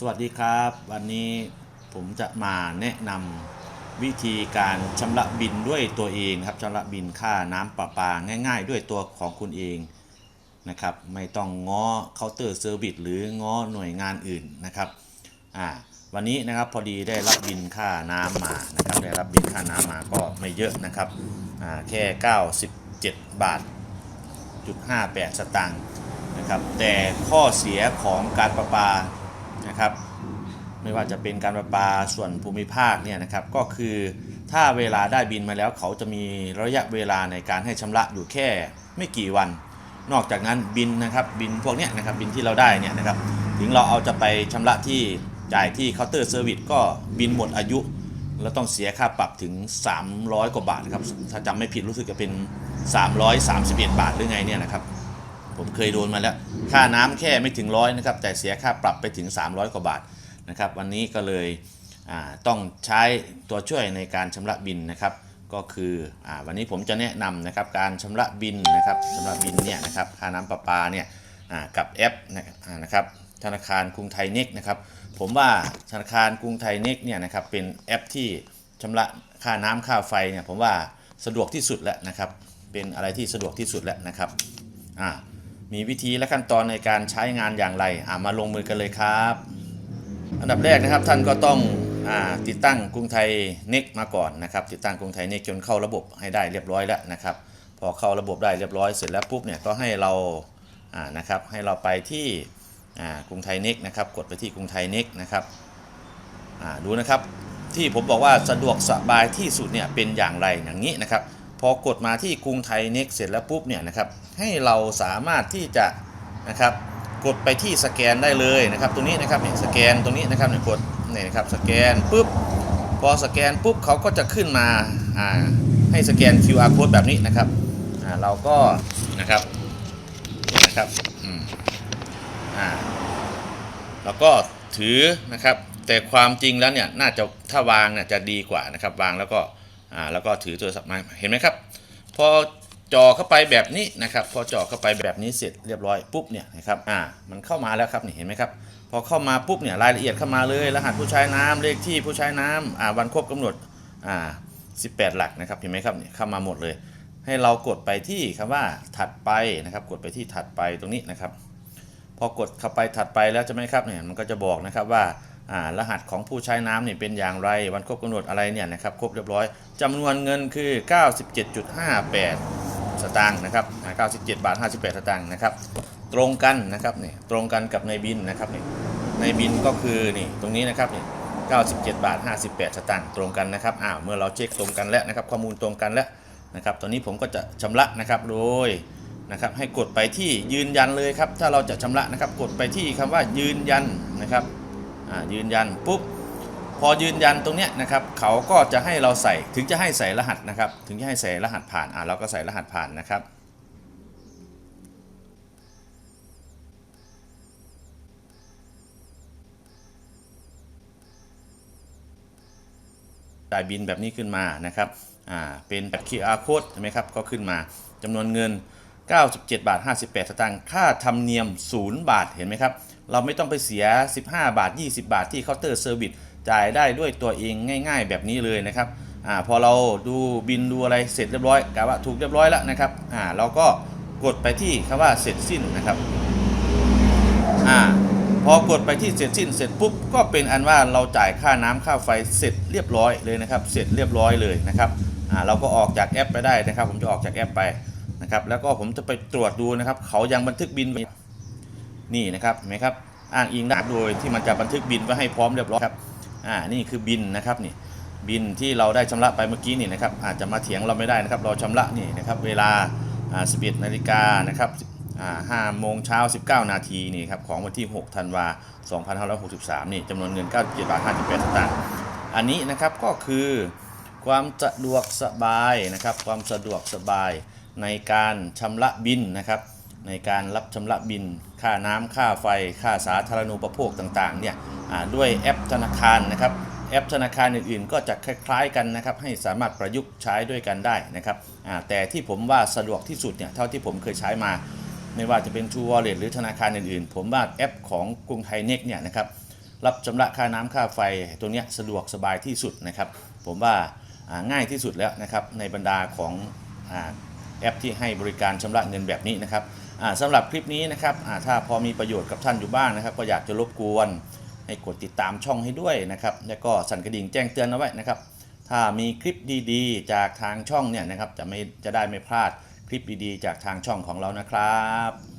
สวัสดีครับ วันนี้ผมจะมาแนะนำวิธีการชำระบินด้วยตัวเองครับชำระบินค่าน้ำประปาง่าย ๆ ด้วยตัวของคุณเองนะครับ ไม่ต้องง้อเคาน์เตอร์เซอร์วิสหรือง้อหน่วยงานอื่นนะครับอ่าวันนี้นะครับพอดีได้รับบินค่าน้ำมานะครับได้รับบินค่าน้ำมาก็ไม่เยอะนะครับอ่าแค่ 97 บาทจุด58สตางค์นะครับแต่ข้อเสียของการประปา นะครับ ไม่ว่าจะเป็นการประปาส่วนภูมิภาคเนี่ยนะครับก็คือถ้าเวลาได้บินมาแล้วเขาจะมีระยะเวลาในการให้ชำระอยู่แค่ไม่กี่วัน นอกจากนั้นบินนะครับบินพวกเนี้ยนะครับบินที่เราได้เนี่ยนะครับถึงเราเอาจะไปชำระที่จ่ายที่เคาน์เตอร์เซอร์วิสก็บินหมดอายุแล้วต้องเสียค่าปรับถึง 300 กว่าบาทครับถ้าจำไม่ผิดรู้สึกจะเป็น 331 บาทหรือไงเนี่ยนะครับ ผมเคยโดนมาแล้ว ค่าน้ำแค่ไม่ถึงร้อยนะครับ แต่เสียค่าปรับไปถึง 300 กว่าบาทนะครับ วันนี้ก็เลยต้องใช้ตัวช่วยในการชำระบินนะครับ ก็คืออวันนี้ผมจะแนะนำนะครับการชำระบินนะครับชำระบินเนี่ยนะครับค่าน้ำประปาเนี่ยกับแอปนะครับธนาคารกรุงไทยเน็กนะครับ ผมว่าธนาคารกรุงไทยเน็กเนี่ยนะครับเป็นแอปที่ชำระค่าน้ำค่าไฟเนี่ยผมว่าสะดวกที่สุดแล้วนะครับ เป็นอะไรที่สะดวกที่สุดแล้วนะครับอ่า มีวิธีและขั้นตอนในการใช้งานอย่างไรามาลงมือกันเลยครับ อันดับแรกนะครับท่านก็ต้องอติดตั้งกรุงไทยเน็กมาก่อนนะครับ ติดตั้งกรุงไทยเน็กจนเข้าระบบให้ได้เรียบร้อยแล้วนะครับ พอเข้าระบบได้เรียบร้อยเสร็จแล้วปุ๊บเนี่ยก็ให้เราานะครับให้เราไปที่กรุงไทยเน็กนะครับ กดไปที่กรุงไทยเน็กนะครับดูนะครับที่ผมบอกว่าสะดวกสบายที่สุดเนี่ยเป็นอย่างไรอย่างนี้นะครับ อกดมาที่กรุงไทยเน็กเสร็จแล้วปุ๊บเนี่ยนะครับให้เราสามารถที่จะนะครับกดไปที่สแกนได้เลยนะครับตรงนี้นะครับเนี่ยสแกนตรงนี้นะครับเนี่ยกดเนี่ยนะครับสแกนปุ๊บพอสแกนปุ๊บเขาก็จะขึ้นมาอ่าให้สแกน QR code แบบนี้นะครับอ่าเราก็นะครับนะครับอืมอ่าแล้วก็ถือนะครับแต่ความจริงแล้วเนี่ยน่าจะถ้าวางเนี่ยจะดีกว่านะครับวางแล้วก็ อ่าแล้วก็ถือโทรศัพท์มาเห็นไหมครับ พอจ่อเข้าไปแบบนี้นะครับพอจ่อเข้าไปแบบนี้เสร็จเรียบร้อยปุ๊บเนี่ยนะครับอ่ามันเข้ามาแล้วครับนี่เห็นไหมครับพอเข้ามาปุ๊บเนี่ยรายละเอียดเข้ามาเลย รหัสผู้ใช้น้ำเลขที่ผู้ใช้น้ำอ่าวันครบกำหนดอ่า18 หลักนะครับเห็นไหมครับเนี่ยเข้ามาหมดเลย ให้เรากดไปที่คำว่าถัดไปนะครับ กดไปที่ถัดไปตรงนี้นะครับ พอกดเข้าไปถัดไปแล้วใช่ไหมครับเนี่ยมันก็จะบอกนะครับว่า รหัสของผู้ใช้น้ำเนี่ยเป็นอย่างไร วันครบกำหนดอะไรเนี่ยนะครับครบเรียบร้อยจำนวนเงินคือ 97.58 สตางค์นะครับอ่า97บาท58 สตางค์นะครับตรงกันนะครับเนี่ยตรงกันกับในบินนะครับเนี่ยในบินก็คือนี่ตรงนี้นะครับเนี่97 บาท 58 สตางค์ตรงกันนะครับอ้าวเมื่อเราเช็คตรงกันแล้วนะครับข้อมูลตรงกันแล้วนะครับตอนนี้ผมก็จะชำระนะครับโดยนะครับให้กดไปที่ยืนยันเลยครับถ้าเราจะชำระนะครับกดไปที่คำว่ายืนยันนะครับ ยืนยันปุ๊บพอยืนยันตรงเนี้ยนะครับเขาก็จะให้เราใส่ถึงจะให้ใส่รหัสนะครับ ถึงจะให้ใส่รหัสผ่านอ่าเราก็ใส่รหัสผ่านนะครับจ่ายบินแบบนี้ขึ้นมานะครับอ่าเป็นแบบ QR code ใช่ไหมครับก็ขึ้นมาจำนวนเงิน 97 บาท 58 สตางค์ค่าธรรมเนียม 0 บาทเห็นไหมครับ เราไม่ต้องไปเสีย 15 บาท 20 บาทที่เคาน์เตอร์เซอร์วิสจ่ายได้ด้วยตัวเองง่าย ๆ แบบนี้เลยนะครับอ่าพอเราดูบินดูอะไรเสร็จเรียบร้อยกะว่าถูกเรียบร้อยแล้วนะครับอ่าเราก็กดไปที่คำว่าเสร็จสิ้นนะครับอ่าพอกดไปที่เสร็จสิ้นเสร็จปุ๊บก็เป็นอันว่าเราจ่ายค่าน้ำค่าไฟเสร็จเรียบร้อยเลยนะครับ เสร็จเรียบร้อยเลยนะครับอ่าเราก็ออกจากแอปไปได้นะครับ ผมจะออกจากแอปไปนะครับ แล้วก็ผมจะไปตรวจดูนะครับ เขายังบันทึกบินนี่นะครับเห็นไหมครับ อ้างอิงได้โดยที่มันจะบันทึกบินไว้ให้พร้อมเรียบร้อยครับอ่านี่คือบินนะครับนี่บินที่เราได้ชำระไปเมื่อกี้นี่นะครับอาจจะมาเถียงเราไม่ได้นะครับ เราชำระนี่นะครับเวลาอ่า11นาฬิกานะครับอ่า5โมงเช้า19นาทีนี่ครับของวันที่6ธันวา2563นี่จำนวนเงิน97บาท58สตางค์อันนี้นะครับก็คือความสะดวกสบายนะครับ ความสะดวกสบายในการชำระบินนะครับ ในการรับชำระบิน ค่าน้ำค่าไฟ ค่าสาธารณูปโภคต่างๆเนี่ยด้วยแอปธนาคารนะครับแอปธนาคารอื่นๆ ก็จะคล้ายๆกันนะครับให้สามารถประยุกต์ใช้ด้วยกันได้นะครับแต่ที่ผมว่าสะดวกที่สุดเนี่ยเท่าที่ผมเคยใช้มา ไม่ว่าจะเป็น True Wallet หรือธนาคารอื่นๆ ผมว่าแอปของกรุงไทยเน็กเนี่ยนะครับรับชำระค่าน้ำค่าไฟตรงเนี้ยสะดวกสบายที่สุดนะครับ ผมว่าง่ายที่สุดแล้วนะครับในบรรดาของอแอปที่ให้บริการชำระเงินแบบนี้นะครับ สำหรับคลิปนี้นะครับถ้าพอมีประโยชน์กับท่านอยู่บ้างนะครับ ก็อยากจะรบกวนให้กดติดตามช่องให้ด้วยนะครับแล้วก็สั่นกระดิ่งแจ้งเตือนเอาไว้นะครับ ถ้ามีคลิปดีๆ จากทางช่องเนี่ยนะครับจะไม่จะได้ไม่พลาดคลิปดีๆ จากทางช่องของเรานะครับ